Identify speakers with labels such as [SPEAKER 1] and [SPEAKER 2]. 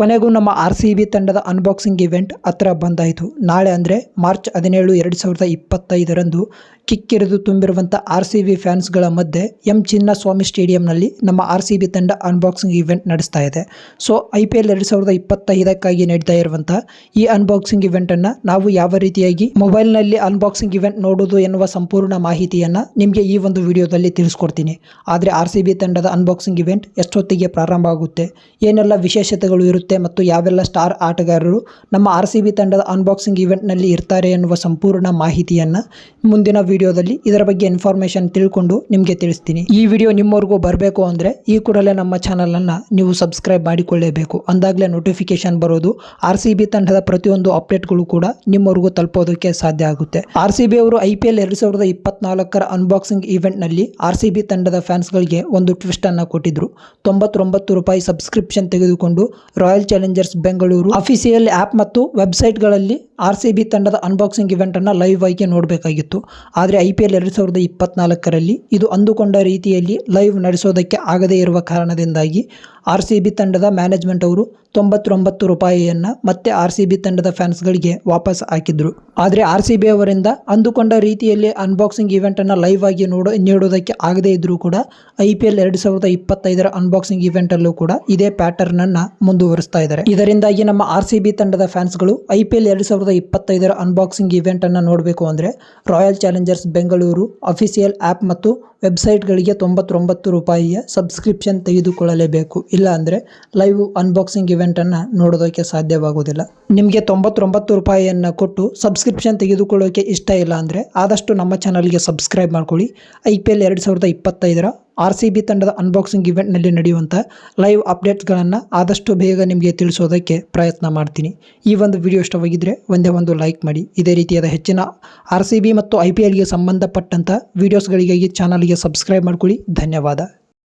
[SPEAKER 1] ಕೊನೆಗೂ ನಮ್ಮ R C B ತಂಡದ ಅನ್ಬಾಕ್ಸಿಂಗ್ ಇವೆಂಟ್ ಹತ್ರ ಬಂದಾಯಿತು. ನಾಳೆ ಅಂದರೆ ಮಾರ್ಚ್ ಹದಿನೇಳು, ಎರಡು ಸಾವಿರದ ಇಪ್ಪತ್ತೈದರಂದು ಕಿಕ್ಕಿರಿದು ತುಂಬಿರುವಂಥ ಆರ್ ಸಿ ಬಿ ಫ್ಯಾನ್ಸ್ಗಳ ಮಧ್ಯೆ ಎಂ ಚಿನ್ನಸ್ವಾಮಿ ಸ್ಟೇಡಿಯಂನಲ್ಲಿ ನಮ್ಮ ಆರ್ ಸಿ ಬಿ ತಂಡ ಅನ್ಬಾಕ್ಸಿಂಗ್ ಇವೆಂಟ್ ನಡೆಸ್ತಾ ಇದೆ. ಸೊ ಐ ಪಿ ಎಲ್ ಎರಡು ಸಾವಿರದ ಇಪ್ಪತ್ತೈದಕ್ಕಾಗಿ ನಡೀತಾ ಇರುವಂಥ ಈ ಅನ್ಬಾಕ್ಸಿಂಗ್ ಇವೆಂಟನ್ನು ನಾವು ಯಾವ ರೀತಿಯಾಗಿ ಮೊಬೈಲ್ನಲ್ಲಿ ಅನ್ಬಾಕ್ಸಿಂಗ್ ಇವೆಂಟ್ ನೋಡೋದು ಎನ್ನುವ ಸಂಪೂರ್ಣ ಮಾಹಿತಿಯನ್ನು ನಿಮಗೆ ಈ ಒಂದು ವಿಡಿಯೋದಲ್ಲಿ ತಿಳಿಸ್ಕೊಡ್ತೀನಿ. ಆದರೆ ಆರ್ ಸಿ ಬಿ ತಂಡದ ಅನ್ಬಾಕ್ಸಿಂಗ್ ಇವೆಂಟ್ ಎಷ್ಟೊತ್ತಿಗೆ ಪ್ರಾರಂಭ ಆಗುತ್ತೆ, ಏನೆಲ್ಲ ವಿಶೇಷತೆಗಳು ಇರುತ್ತೆ ಮತ್ತು ಯಾವೆಲ್ಲ ಸ್ಟಾರ್ ಆಟಗಾರರು ನಮ್ಮ ಆರ್ ಸಿ ಬಿ ತಂಡದ ಅನ್ಬಾಕ್ಸಿಂಗ್ ಇವೆಂಟ್ನಲ್ಲಿ ಇರ್ತಾರೆ ಎನ್ನುವ ಸಂಪೂರ್ಣ ಮಾಹಿತಿಯನ್ನು ಮುಂದಿನ ವಿಡಿಯೋದಲ್ಲಿ ಇದರ ಬಗ್ಗೆ ಇನ್ಫಾರ್ಮೇಶನ್ ತಿಳ್ಕೊಂಡು ನಿಮಗೆ ತಿಳಿಸ್ತೀನಿ. ಈ ವಿಡಿಯೋ ನಿಮ್ಮವರೆಗೂ ಬರಬೇಕು ಅಂದರೆ ಈ ಕೂಡಲೇ ನಮ್ಮ ಚಾನಲನ್ನು ನೀವು ಸಬ್ಸ್ಕ್ರೈಬ್ ಮಾಡಿಕೊಳ್ಳೇಬೇಕು. ಅಂದಾಗಲೇ ನೋಟಿಫಿಕೇಶನ್ ಬರೋದು ಆರ್ ಸಿ ತಂಡದ ಪ್ರತಿಯೊಂದು ಅಪ್ಡೇಟ್ಗಳು ಕೂಡ ನಿಮ್ಮವರೆಗೂ ತಲುಪೋದಕ್ಕೆ ಸಾಧ್ಯ ಆಗುತ್ತೆ. ಆರ್ ಸಿ ಬಿ ಅವರು ಐ ಪಿ ಎಲ್ ಎರಡು ಸಾವಿರದ ಇಪ್ಪತ್ನಾಲ್ಕರ ಅನ್ಬಾಕ್ಸಿಂಗ್ ಈವೆಂಟ್ನಲ್ಲಿ ಆರ್ ಸಿ ಬಿ ತಂಡದ ಫ್ಯಾನ್ಸ್ಗಳಿಗೆ ಒಂದು ಟ್ವಿಸ್ಟ್ ಅನ್ನು ಕೊಟ್ಟಿದ್ರು. ತೊಂಬತ್ತೊಂಬತ್ತು ರೂಪಾಯಿ ಸಬ್ಸ್ಕ್ರಿಪ್ಷನ್ ತೆಗೆದುಕೊಂಡು Royal Challengers Bengaluru official app ಮತ್ತು ವೆಬ್ಸೈಟ್ಗಳಲ್ಲಿ ಆರ್ ಸಿ ಬಿ ತಂಡದ ಅನ್ಬಾಕ್ಸಿಂಗ್ ಇವೆಂಟನ್ನು ಲೈವ್ ಆಗಿ ನೋಡಬೇಕಾಗಿತ್ತು. ಆದರೆ ಐ ಪಿ ಎಲ್ ಎರಡು ಸಾವಿರದ ಇಪ್ಪತ್ನಾಲ್ಕರಲ್ಲಿ ಇದು ಅಂದುಕೊಂಡ ರೀತಿಯಲ್ಲಿ ಲೈವ್ ನಡೆಸೋದಕ್ಕೆ ಆಗದೇ ಇರುವ ಕಾರಣದಿಂದಾಗಿ ಆರ್ ಸಿ ಬಿ ತಂಡದ ಮ್ಯಾನೇಜ್ಮೆಂಟ್ ಅವರು ತೊಂಬತ್ತೊಂಬತ್ತು ರೂಪಾಯಿಯನ್ನು ಮತ್ತೆ ಆರ್ ಸಿ ಬಿ ತಂಡದ ಫ್ಯಾನ್ಸ್ಗಳಿಗೆ ವಾಪಸ್ ಹಾಕಿದ್ರು. ಆದರೆ ಆರ್ ಸಿ ಬಿ ಅವರಿಂದ ಅಂದುಕೊಂಡ ರೀತಿಯಲ್ಲಿ ಅನ್ಬಾಕ್ಸಿಂಗ್ ಇವೆಂಟನ್ನು ಲೈವ್ ಆಗಿ ನೋಡೋ, ನೀಡೋದಕ್ಕೆ ಆಗದೇ ಇದ್ದರೂ ಕೂಡ ಐ ಪಿ ಎಲ್ ಎರಡು ಸಾವಿರದ ಇಪ್ಪತ್ತೈದರ ಅನ್ಬಾಕ್ಸಿಂಗ್ ಇವೆಂಟಲ್ಲೂ ಕೂಡ ಇದೇ ಪ್ಯಾಟರ್ನನ್ನು ಮುಂದುವರಿಸ್ತಾ ಇದ್ದಾರೆ ಇದರಿಂದಾಗಿ ನಮ್ಮ ಆರ್ ಸಿ ಬಿ ತಂಡದ ಫ್ಯಾನ್ಸ್ಗಳು ಐ ಪಿ ಎಲ್ ಎರಡು ಸಾವಿರದ ಇಪ್ಪತ್ತೈದರ ಅನ್ಬಾಕ್ಸಿಂಗ್ ಇವೆಂಟನ್ನು ನೋಡಬೇಕು ಅಂದರೆ Royal Challengers Bengaluru official app ಮತ್ತು ವೆಬ್ಸೈಟ್ಗಳಿಗೆ ತೊಂಬತ್ತೊಂಬತ್ತು ರೂಪಾಯಿಯ ಸಬ್ಸ್ಕ್ರಿಪ್ಷನ್ ತೆಗೆದುಕೊಳ್ಳಲೇಬೇಕು. ಇಲ್ಲ ಅಂದರೆ ಲೈವ್ ಅನ್ಬಾಕ್ಸಿಂಗ್ ಇವೆಂಟನ್ನು ನೋಡೋದಕ್ಕೆ ಸಾಧ್ಯವಾಗುವುದಿಲ್ಲ. ನಿಮಗೆ ತೊಂಬತ್ತೊಂಬತ್ತು ರೂಪಾಯಿಯನ್ನು ಕೊಟ್ಟು ಸಬ್ಸ್ಕ್ರಿಪ್ಷನ್ ತೆಗೆದುಕೊಳ್ಳೋಕೆ ಇಷ್ಟ ಇಲ್ಲ ಅಂದರೆ ಆದಷ್ಟು ನಮ್ಮ ಚಾನಲ್ಗೆ ಸಬ್ಸ್ಕ್ರೈಬ್ ಮಾಡ್ಕೊಳ್ಳಿ. ಐ ಪಿ ಎಲ್ ಎರಡು ಸಾವಿರದ ಇಪ್ಪತ್ತೈದರ ಆರ್ ಸಿ ಬಿ ತಂಡದ ಅನ್ಬಾಕ್ಸಿಂಗ್ ಇವೆಂಟ್ನಲ್ಲಿ ನಡೆಯುವಂಥ ಲೈವ್ ಅಪ್ಡೇಟ್ಸ್ಗಳನ್ನು ಆದಷ್ಟು ಬೇಗ ನಿಮಗೆ ತಿಳಿಸೋದಕ್ಕೆ ಪ್ರಯತ್ನ ಮಾಡ್ತೀನಿ. ಈ ಒಂದು ವಿಡಿಯೋ ಇಷ್ಟವಾಗಿದ್ದರೆ ಒಂದೇ ಒಂದು ಲೈಕ್ ಮಾಡಿ. ಇದೇ ರೀತಿಯಾದ ಹೆಚ್ಚಿನ ಆರ್ ಸಿ ಬಿ ಮತ್ತು ಐ ಪಿ ಎಲ್ಗೆ ಸಂಬಂಧಪಟ್ಟಂಥ ವೀಡಿಯೋಸ್ಗಳಿಗಾಗಿ ಚಾನಲ್ಗೆ ಸಬ್ಸ್ಕ್ರೈಬ್ ಮಾಡ್ಕೊಳ್ಳಿ. ಧನ್ಯವಾದ.